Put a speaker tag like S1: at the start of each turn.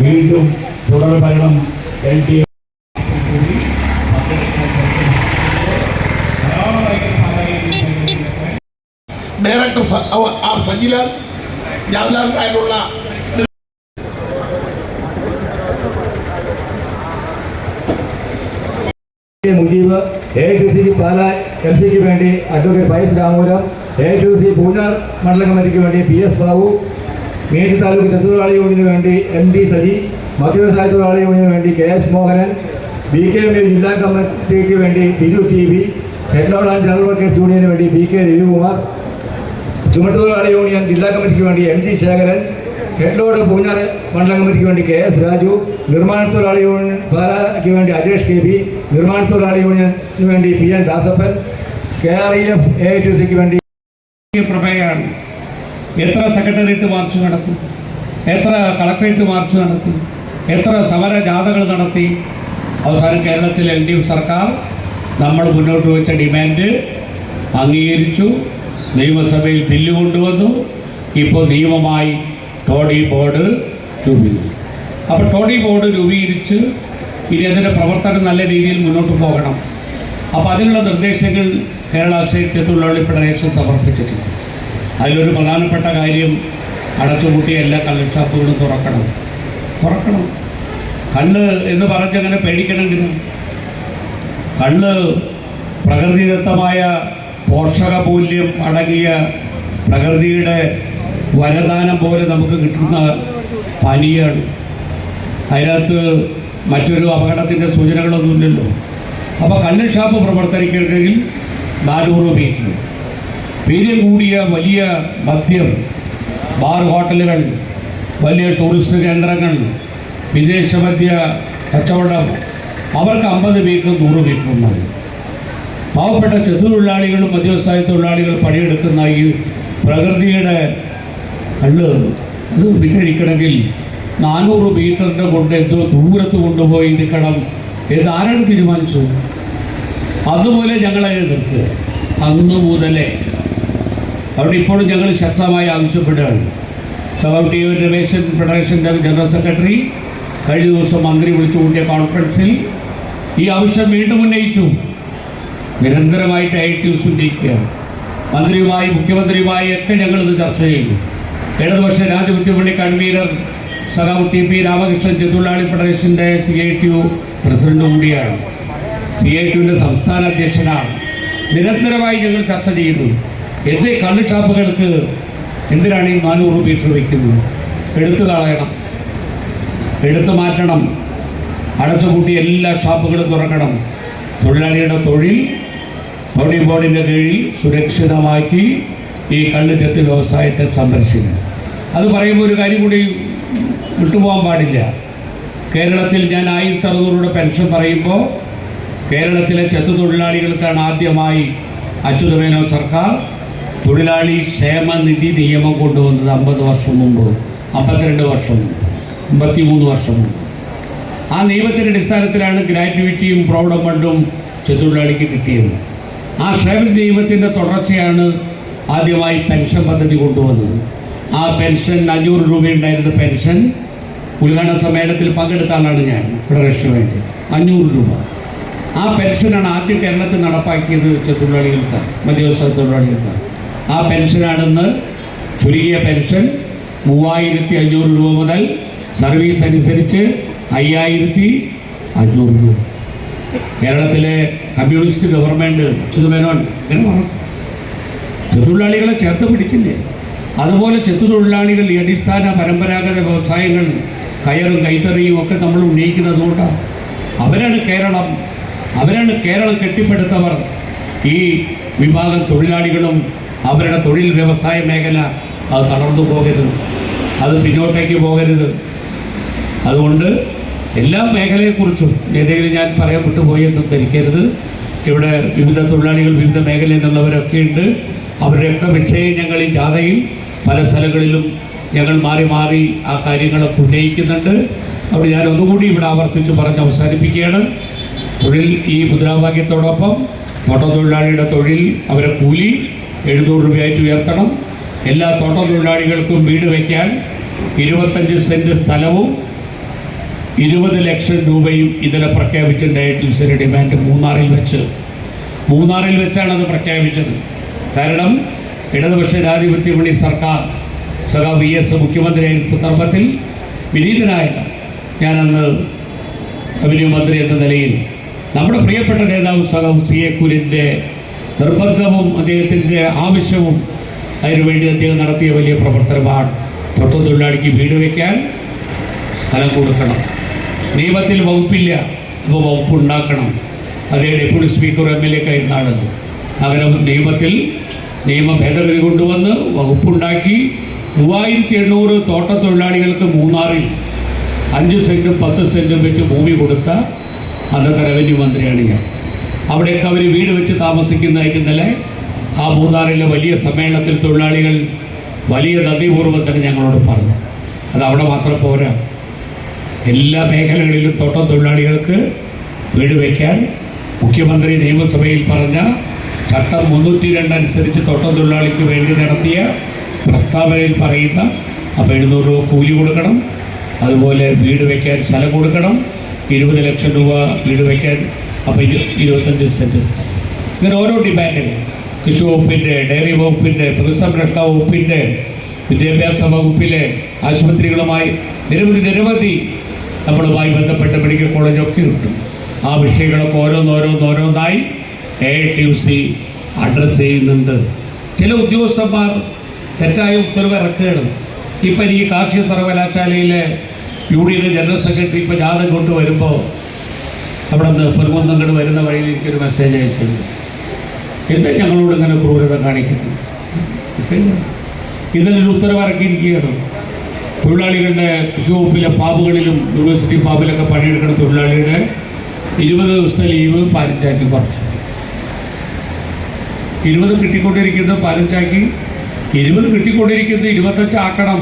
S1: വീണ്ടും തുടർ ഭരണം എൽ ഡി
S2: ഡയറക്ടർ സ- ആർ സജിലാൽ ജാഥാക്കായിട്ടുള്ള
S3: K. Mujeeb A to C Pala M സിക്ക് വേണ്ടി advocate vice Ramapuram A to C Poonjar മണ്ഡല കമ്മിറ്റിക്ക് വേണ്ടി പി എസ് ബാബു മീനച്ചി താലൂക്ക് ചെറുതൊഴിലാളി യൂണിയന് വേണ്ടി എം ഡി സജി മധ്യവ്യവസായ തൊഴിലാളി യൂണിയന് വേണ്ടി K S Mohanan B K M ജില്ലാ കമ്മിറ്റിക്ക് വേണ്ടി Biju T V headload and general workers യൂണിയന് വേണ്ടി ബി കെ രവികുമാർ ചുമട്ടുതൊഴിലാളി യൂണിയൻ ജില്ലാ കമ്മിറ്റിക്ക് വേണ്ടി M G Sekharan headload Poonjar മണ്ഡലം കമ്മിറ്റിക്ക് വേണ്ടി കെ എസ് രാജു നിർമ്മാണ തൊഴിലാളി യൂണിയൻ പാലയ്ക്ക് വേണ്ടി അജേഷ് കെ ബി നിർമ്മാണ തൊഴിലാളി യൂണിയന് വേണ്ടി P N Dasappan K R E F A to സിക്ക് വേണ്ടി
S4: പ്രമേയമാണ്. എത്ര സെക്രട്ടേറിയറ്റ് മാർച്ച് നടത്തി? എത്ര കളക്ടറേറ്റ് മാർച്ച് നടത്തി? എത്ര സമര ജാഥകൾ നടത്തി? അവസാനം കേരളത്തിൽ എൽ ഡി എഫ് സർക്കാർ നമ്മൾ മുന്നോട്ട് വെച്ച ഡിമാൻഡ് അംഗീകരിച്ചു. നിയമസഭയിൽ ബില്ല് കൊണ്ടുവന്നു. ഇപ്പോൾ നിയമമായി ടോഡി ബോർഡ് രൂപീകരിച്ചു. അപ്പോൾ ടോഡി ബോർഡ് രൂപീകരിച്ച് ഇനി അതിന്റെ പ്രവർത്തനം നല്ല രീതിയിൽ മുന്നോട്ട് പോകണം. അപ്പോൾ അതിനുള്ള നിർദ്ദേശങ്ങൾ കേരള സ്റ്റേറ്റ് തൊഴിലാളി ഫെഡറേഷൻ സമർപ്പിച്ചിട്ടുണ്ട്. അതിലൊരു പ്രധാനപ്പെട്ട കാര്യം അടച്ചുപൂട്ടിയ എല്ലാ കള്ള് ഷാപ്പുകളും തുറക്കണം. തുറക്കണം. കണ്ണ് എന്ന് പറഞ്ഞങ്ങനെ പേടിക്കണമെങ്കിൽ കണ്ണ് പ്രകൃതിദത്തമായ പോഷക മൂല്യം അടങ്ങിയ പ്രകൃതിയുടെ വരദാനം പോലെ നമുക്ക് കിട്ടുന്ന പനിയാണ്. അതിനകത്ത് മറ്റൊരു അപകടത്തിന്റെ സൂചനകളൊന്നുമില്ലല്ലോ. അപ്പോൾ കണ്ണ് ഷാപ്പ് പ്രവർത്തനിക്കണമെങ്കിൽ നാനൂറ് മീറ്റർ വീര്യം കൂടിയ വലിയ മദ്യം ബാർ ഹോട്ടലുകൾ വലിയ ടൂറിസ്റ്റ് കേന്ദ്രങ്ങൾ വിദേശ മദ്യ കച്ചവടം അവർക്ക് അമ്പത് വീക്കും നൂറ് വീക്കും മതി. പാവപ്പെട്ട ചെറുതൊഴിലാളികളും മദ്യവസായ തൊഴിലാളികൾ പണിയെടുക്കുന്ന ഈ പ്രകൃതിയുടെ കള്ള് അത് വിറ്റഴിക്കണമെങ്കിൽ നാനൂറ് മീറ്ററിന്റെ കൊണ്ട് എന്തോ ദൂരത്ത് കൊണ്ടുപോയി നിൽക്കണം ഏത് ആരാണ് തീരുമാനിച്ചു? അതുപോലെ ഞങ്ങളെ എതിർക്കുക. അന്ന് മുതലേ അവിടെ ഇപ്പോഴും ഞങ്ങൾ ശക്തമായി ആവശ്യപ്പെടുകയാണ്. സബ് ടി രമേശൻ ഫെഡറേഷന്റെ ജനറൽ സെക്രട്ടറി കഴിഞ്ഞ ദിവസം മന്ത്രി വിളിച്ചു കൂട്ടിയ കോൺഫറൻസിൽ ഈ ആവശ്യം വീണ്ടും ഉന്നയിച്ചു. നിരന്തരമായിട്ട് ഐ ടി യൂസ് ഉന്നയിക്കുകയാണ്. മന്ത്രിയുമായി മുഖ്യമന്ത്രിയുമായി ഒക്കെ ഞങ്ങളിത് ചർച്ച ചെയ്യുന്നു. ഇടതുപക്ഷ രാജമുറ്റുപള്ളി കൺവീനർ സഖാവ് ടി പി രാമകൃഷ്ണൻ ചെത്തുള്ളാളി ഫെഡറേഷന്റെ C I T U president കൂടിയാണ്. സി ഐ ടിയുടെ സംസ്ഥാന അധ്യക്ഷനാണ്. നിരന്തരമായി ഞങ്ങൾ ചർച്ച ചെയ്തു എന്തേ കണ്ണ് ഷാപ്പുകൾക്ക് എന്തിനാണ് ഈ നാനൂറ് മീറ്റർ വയ്ക്കുന്നത്? എടുത്തു കളയണം. എടുത്തു മാറ്റണം. അടച്ചുപൂട്ടി എല്ലാ ഷാപ്പുകളും തുറക്കണം. തൊഴിലാളിയുടെ തൊഴിൽ തൊഴിൽ ബോർഡിന്റെ കീഴിൽ സുരക്ഷിതമാക്കി ഈ കണ്ണ് ചെത്ത് വ്യവസായത്തെ സംരക്ഷിക്കുക. അത് പറയുമ്പോൾ ഒരു കാര്യം കൂടി വിട്ടുപോകാൻ പാടില്ല. കേരളത്തിൽ ഞാൻ ആയിരത്തി അറുന്നൂറുടെ പെൻഷൻ പറയുമ്പോൾ കേരളത്തിലെ ചെത്തു തൊഴിലാളികൾക്കാണ് ആദ്യമായി അച്യുതമേനോ സർക്കാർ തൊഴിലാളി ക്ഷേമനിധി നിയമം കൊണ്ടുവന്നത് അമ്പത് വർഷം മുമ്പ് അമ്പത്തിരണ്ട് വർഷം മുമ്പ് അമ്പത്തിമൂന്ന് വർഷം മുമ്പ്. ആ നിയമത്തിന്റെ അടിസ്ഥാനത്തിലാണ് ഗ്രാറ്റുവിറ്റിയും പ്രൗഢ ഫണ്ടും ചെത്തൊഴിലാളിക്ക് കിട്ടിയത്. ആ ക്ഷേമ നിയമത്തിന്റെ തുടർച്ചയാണ് ആദ്യമായി പെൻഷൻ പദ്ധതി കൊണ്ടുവന്നത്. ആ പെൻഷൻ അഞ്ഞൂറ് രൂപയുണ്ടായിരുന്ന പെൻഷൻ ഉദ്ഘാടന സമ്മേളനത്തിൽ പങ്കെടുത്ത ആളാണ് ഞാൻ ഫെഡറേഷന് വേണ്ടി. അഞ്ഞൂറ് രൂപ. ആ പെൻഷനാണ് ആദ്യം കേരളത്തിൽ നടപ്പാക്കിയത് ചെത്തൊഴിലാളികൾക്കാണ് മധ്യവസ്ഥ തൊഴിലാളികൾക്ക്. ആ പെൻഷനാണെന്ന് ചുരുങ്ങിയ പെൻഷൻ മൂവായിരത്തി അഞ്ഞൂറ് രൂപ മുതൽ സർവീസ് അനുസരിച്ച് അയ്യായിരത്തി അഞ്ഞൂറ് രൂപ. കേരളത്തിലെ കമ്മ്യൂണിസ്റ്റ് ഗവൺമെന്റ് അച്യുതമേനോൻ ഇങ്ങനെ പറഞ്ഞു. ചെത്തുതൊഴിലാളികളെ ചേർത്ത് പിടിച്ചില്ലേ? അതുപോലെ ചെത്തുതൊഴിലാളികൾ ഈ അടിസ്ഥാന പരമ്പരാഗത വ്യവസായങ്ങൾ കയറും കൈത്തറിയും ഒക്കെ നമ്മൾ ഉന്നയിക്കുന്നത് കൊണ്ടാണ് അവരാണ് കേരളം. അവരാണ് കേരളം കെട്ടിപ്പടുത്തവർ. ഈ വിഭാഗം തൊഴിലാളികളും അവരുടെ തൊഴിൽ വ്യവസായ മേഖല അത് തളർന്നു പോകരുത്. അത് പിന്നോട്ടേക്ക് പോകരുത്. അതുകൊണ്ട് എല്ലാ മേഖലയെക്കുറിച്ചും ഏതെങ്കിലും ഞാൻ പറയപ്പെട്ടു പോയെന്ന് ധരിക്കരുത്. ഇവിടെ വിവിധ തൊഴിലാളികൾ വിവിധ മേഖലയിൽ നിന്നുള്ളവരൊക്കെ ഉണ്ട്. അവരുടെയൊക്കെ വിഷയം ഞങ്ങൾ ഈ ജാഥയിൽ പല സ്ഥലങ്ങളിലും ഞങ്ങൾ മാറി മാറി ആ കാര്യങ്ങളൊക്കെ ഉന്നയിക്കുന്നുണ്ട്. അവിടെ ഞാൻ ഒന്നുകൂടി ഇവിടെ ആവർത്തിച്ച് പറഞ്ഞ് അവസാനിപ്പിക്കുകയാണ്. തൊഴിൽ ഈ മുദ്രാവാക്യത്തോടൊപ്പം തോട്ടത്തൊഴിലാളിയുടെ തൊഴിൽ അവരെ കൂലി എഴുന്നൂറ് രൂപയായിട്ട് ഉയർത്തണം. എല്ലാ തോട്ടത്തൊഴിലാളികൾക്കും വീട് വയ്ക്കാൻ ഇരുപത്തഞ്ച് സെന്റ് സ്ഥലവും ഇരുപത് ലക്ഷം രൂപയും ഇതിനെ പ്രഖ്യാപിച്ചിട്ടുണ്ടായിട്ട് ഡിമാൻഡ് മൂന്നാറിൽ വെച്ച്. മൂന്നാറിൽ വെച്ചാണ് അത് പ്രഖ്യാപിച്ചത്. കാരണം ഇടതുപക്ഷ ജനാധിപത്യ മുന്നണി സർക്കാർ സഖാ വി എസ് മുഖ്യമന്ത്രിയായ സന്ദർഭത്തിൽ വിനീതനായ ഞാനന്ന് റവന്യൂ മന്ത്രി എന്ന നിലയിൽ നമ്മുടെ പ്രിയപ്പെട്ട നേതാവ് സഖാവ് സി എ കുര്യന്റെ നിർബന്ധവും അദ്ദേഹത്തിന്റെ ആവശ്യവും അതിനുവേണ്ടി അദ്ദേഹം നടത്തിയ വലിയ പ്രവർത്തനമാണ്. തൊഴിലാളിക്ക് വീട് വയ്ക്കാൻ സ്ഥലം കൊടുക്കണം. നിയമത്തിൽ വകുപ്പില്ല. അപ്പോൾ വകുപ്പ് ഉണ്ടാക്കണം. അദ്ദേഹം deputy speaker M L A ആയിരുന്നാണല്ലോ അങ്ങനെ നിയമത്തിൽ നിയമ ഭേദഗതി കൊണ്ടുവന്ന് വകുപ്പുണ്ടാക്കി മൂവായിരത്തി എണ്ണൂറ് തോട്ട തൊഴിലാളികൾക്ക് മൂന്നാറിൽ അഞ്ച് സെന്റും പത്ത് സെന്റും വെച്ച് ഭൂമി കൊടുത്ത അന്നത്തെ റവന്യൂ മന്ത്രിയാണ് ഞാൻ. അവിടെയൊക്കെ അവർ വീട് വെച്ച് താമസിക്കുന്നതായിട്ട് ഇന്നലെ ആ മൂന്നാറിലെ വലിയ സമ്മേളനത്തിൽ തൊഴിലാളികൾ വലിയ നന്ദിപൂർവം തന്നെ ഞങ്ങളോട് പറഞ്ഞു. അത് അവിടെ മാത്രം പോരാ. എല്ലാ മേഖലകളിലും തോട്ടം തൊഴിലാളികൾക്ക് വീട് വയ്ക്കാൻ മുഖ്യമന്ത്രി നിയമസഭയിൽ പറഞ്ഞ ചട്ടം മുന്നൂറ്റി രണ്ട് അനുസരിച്ച് തോട്ടം തൊഴിലാളിക്ക് വേണ്ടി നടത്തിയ പ്രസ്താവനയിൽ പറയുന്ന അപ്പോൾ എഴുന്നൂറ് രൂപ കൂലി കൊടുക്കണം. അതുപോലെ വീട് വയ്ക്കാൻ സ്ഥലം കൊടുക്കണം. ഇരുപത് ലക്ഷം രൂപ വീട് വയ്ക്കാൻ അപ്പോൾ ഇരു ഇരുപത്തഞ്ച് സെന്റ്. ഇങ്ങനെ ഓരോ ഡിമാൻഡുകൾ കൃഷി വകുപ്പിന്റെ ഡയറി വകുപ്പിന്റെ പൊതുസംരക്ഷണ വകുപ്പിന്റെ വിദ്യാഭ്യാസ വകുപ്പിലെ ആശുപത്രികളുമായി നിരവധി നിരവധി നമ്മളുമായി ബന്ധപ്പെട്ട മെഡിക്കൽ കോളേജൊക്കെ ഉണ്ട്. ആ വിഷയങ്ങളൊക്കെ ഓരോന്നോരോന്നോരോന്നായി A T U C address ചെയ്യുന്നുണ്ട്. ചില ഉദ്യോഗസ്ഥന്മാർ തെറ്റായ ഉത്തരവ് ഇറക്കുകയാണ്. ഇപ്പം ഈ കാർഷിക സർവകലാശാലയിലെ യു യൂണിയൻ ജനറൽ സെക്രട്ടറി ഇപ്പോൾ ജാഥ കൊണ്ട് വരുമ്പോൾ അവിടെ നിന്ന് പെരുകുന്നങ്ങട് വരുന്ന വഴിയിൽ എനിക്കൊരു മെസ്സേജ് അയച്ചത് എന്താ ഞങ്ങളോട് ഇങ്ങനെ ക്രൂരത കാണിക്കുന്നത് മെസ്സേജ് ഇതിനൊരു ഉത്തരവിറക്കിയിരിക്കുകയാണ് തൊഴിലാളികളുടെ കൃഷി വകുപ്പിലെ ഫാബുകളിലും യൂണിവേഴ്സിറ്റി ഫാബിലൊക്കെ പണിയെടുക്കുന്ന തൊഴിലാളിയുടെ ഇരുപത് ദിവസത്തെ ലീവ് പതിനഞ്ചാക്കി കുറച്ചു. ഇരുപത് കിട്ടിക്കൊണ്ടിരിക്കുന്നത് പതിനഞ്ചാക്കി ഇരുപത് കിട്ടിക്കൊണ്ടിരിക്കുന്നത് ഇരുപത്തഞ്ച് ആക്കണം.